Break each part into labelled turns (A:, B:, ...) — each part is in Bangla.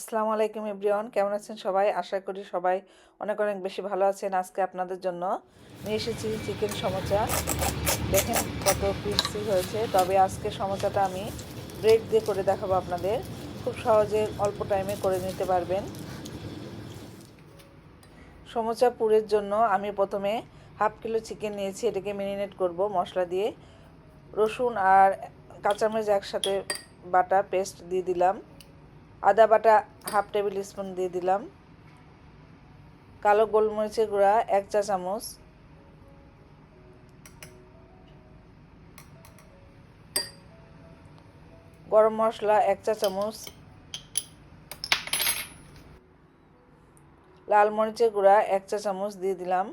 A: আসসালামু আলাইকুম এভরিওয়ান, কেমন আছেন সবাই? আশা করি সবাই অনেক অনেক বেশি ভালো আছেন। আজকে আপনাদের জন্য নিয়ে এসেছি চিকেন সমোচা। দেখেন কত ক্রিস্পি হয়েছে। তবে আজকে সমোচাটা আমি ব্রেড দিয়ে করে দেখাবো আপনাদের। খুব সহজে অল্প টাইমে করে নিতে পারবেন। সমোচা পুরের জন্য আমি প্রথমে হাফ কিলো চিকেন নিয়েছি। এটাকে মেরিনেট করব মশলা দিয়ে। রসুন আর কাঁচামরিচ একসাথে বাটা পেস্ট দিয়ে দিলাম। আদা বাটা হাফ টেবিল স্পুন দিয়ে দিলাম। কালো গোলমরিচের গুঁড়া এক চা চামচ। গরম মশলা এক চা চামচ। লাল মরিচের গুঁড়া এক চা চামচ দিয়ে দিলাম।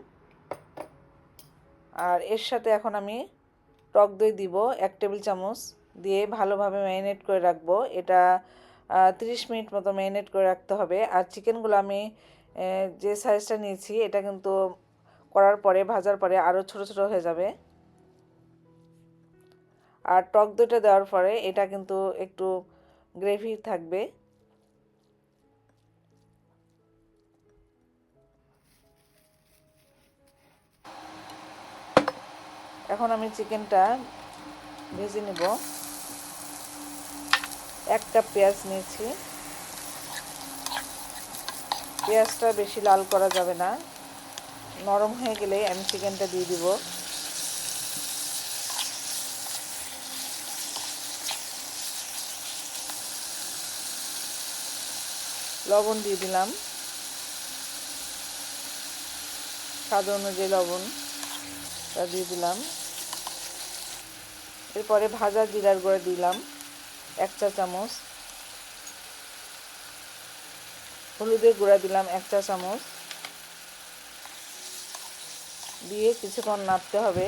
A: আর এর সাথে এখন আমি টক দই দিব এক টেবিল চামচ। দিয়ে ভালোভাবে ম্যারিনেট করে রাখব। এটা তিরিশ মিনিট মতো ম্যারিনেট করে রাখতে হবে। আর চিকেনগুলো আমি যে সাইজটা নিয়েছি, এটা কিন্তু করার পরে, ভাজার পরে আরও ছোট ছোট হয়ে যাবে। আর টক দইটা দেওয়ার পরে, এটা কিন্তু একটু গ্রেভি থাকবে। এখন আমি চিকেনটা ভেজে নেব। এক কাপ পেঁয়াজ নিয়েছি। পেঁয়াজটা বেশি লাল করা যাবে না। নরম হয়ে গেলে আমি চিকেনটা দিয়ে দিব। লবণ দিয়ে দিলাম। স্বাদ অনুযায়ী লবণটা দিয়ে দিলাম। এরপরে ভাজা জিরার গুঁড়া দিলাম। এক চা চামচ। হলুদের গুঁড়া দিলাম এক চা চামচ। দিয়ে কিছুক্ষণ নাড়তে হবে।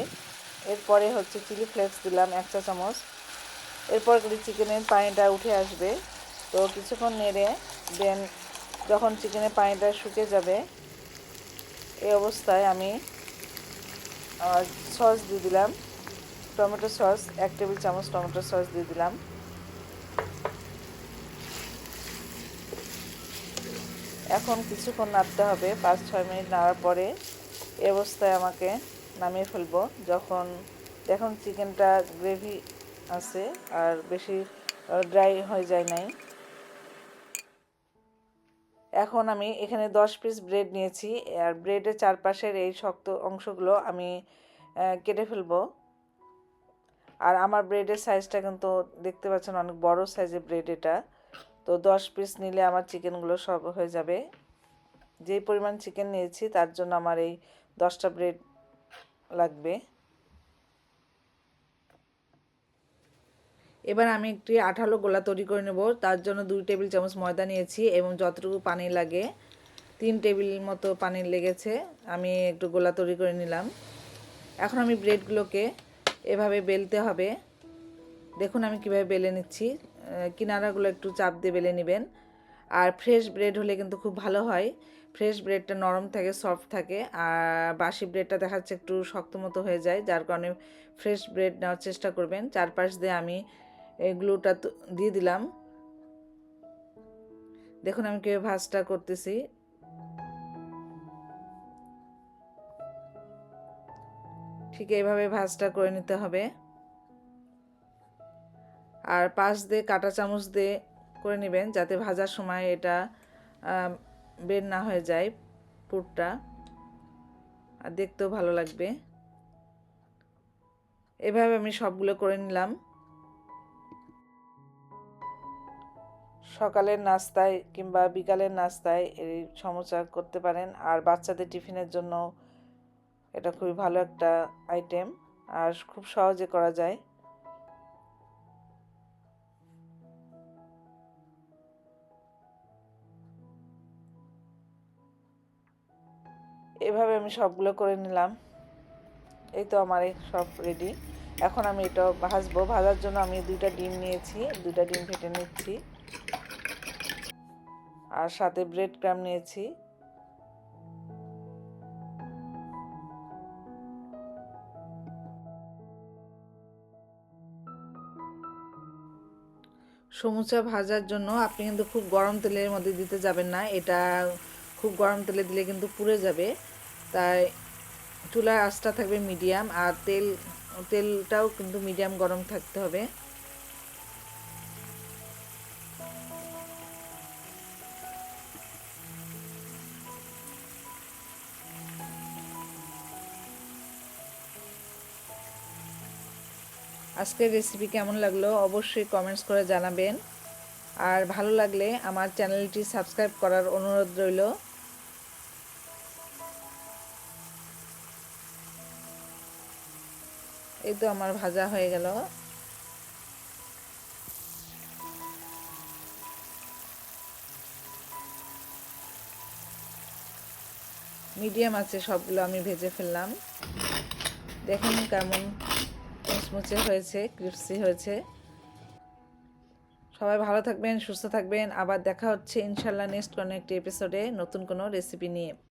A: এরপরে হচ্ছে চিলি ফ্লেক্স দিলাম এক চা চামচ। এরপর চিকেনের পানিটা উঠে আসবে, তো কিছুক্ষণ নেড়ে দেন যখন চিকেনের পানিটা শুকে যাবে, এই অবস্থায় আমি সস দিয়ে দিলাম। টমেটো সস, এক টেবিল চামচ টমেটো সস দিয়ে দিলাম। এখন কিছুক্ষণ নাড়তে হবে, পাঁচ, ছয় মিনিট নাড়ার পরে এ অবস্থায় আমাকে নামিয়ে ফেলব। যখন দেখুন চিকেনটা গ্রেভি আছে আর বেশি ড্রাই হয়ে যায় নাই। এখন আমি এখানে দশ পিস ব্রেড নিয়েছি, আর ব্রেডের চারপাশের এই শক্ত অংশগুলো আমি কেটে ফেলব। আর আমার ব্রেডের সাইজটা কিন্তু দেখতে পাচ্ছেন অনেক বড় সাইজের ব্রেড এটা। তো দশ পিস নিলে আমার চিকেনগুলো সব হয়ে যাবে। যেই পরিমাণ চিকেন নিয়েছি, তার জন্য আমার এই দশটা ব্রেড লাগবে। এবার আমি একটি আঠালো গোলা তৈরি করে নেব। তার জন্য দুই টেবিল চামচ ময়দা নিয়েছি এবং যতটুকু পানি লাগে, তিন টেবিল মতো পানি লেগেছে, আমি একটু গোলা তৈরি করে নিলাম। এখন আমি ব্রেডগুলোকে এভাবে বেলতে হবে। দেখুন আমি কীভাবে বেলে নিচ্ছি। কিনারাগুলো একটু চাপ দিয়ে বেলে নেবেন। আর ফ্রেশ ব্রেড হলে কিন্তু খুব ভালো হয়। ফ্রেশ ব্রেডটা নরম থাকে সফট থাকে, আর বাসি ব্রেডটা দেখাচ্ছে একটু শক্ত মতো হয়ে যায়, যার কারণে ফ্রেশ ব্রেড নেওয়ার চেষ্টা করবেন। চারপাশ দিয়ে আমি গ্লুটা দিয়ে দিলাম। দেখুন আমি কীভাবে ভাজটা করতেছি। ঠিক এইভাবে ভাজটা করে নিতে হবে। আর পাশ দিয়ে কাটা চামচ দিয়ে করে নেবেন যাতে ভাজার সময় এটা বের না হয়ে যায় পুরটা। আর দেখতেও ভালো লাগবে। এভাবে আমি সবগুলো করে নিলাম। সকালের নাস্তায় কিংবা বিকালের নাস্তায় এই সমোসা করতে পারেন। আর বাচ্চাদের টিফিনের জন্য এটা খুবই ভালো একটা আইটেম আর খুব সহজে করা যায়। এভাবে আমি সবগুলো করে নিলাম। এই তো আমার সব রেডি এখন আমি এটা ভাজবো। ভাজার জন্য আমি দুইটা ডিম নিয়েছি। দুইটা ডিম ফেটে নিচ্ছি। আর সাথে ব্রেড ক্রাম নিয়েছি। সমুচা ভাজার জন্য আপনি কিন্তু খুব গরম তেলের মধ্যে দিতে যাবেন না। এটা খুব গরম তেলে দিলে কিন্তু পুড়ে যাবে। তাই চুলার আঁচটা থাকবে মিডিয়াম আর তেল, তেলটাও কিন্তু মিডিয়াম গরম থাকতে হবে। আজকের রেসিপি কেমন লাগল অবশ্যই কমেন্টস করে জানাবেন। আর ভালো লাগলে আমার চ্যানেলটি সাবস্ক্রাইব করার অনুরোধ রইল। এই তো আমার ভাজা হয়ে গেল। মিডিয়াম আছে সবগুলো, আমি ভেজে ফেললাম। দেখুন কেমন মুচমুচে হয়েছে ক্রিপসি হয়েছে। সবাই ভালো থাকবেন, সুস্থ থাকবেন। আবার দেখা হচ্ছে ইনশাল্লাহ নেক্সট কোনো একটি এপিসোডে নতুন কোনো রেসিপি নিয়ে।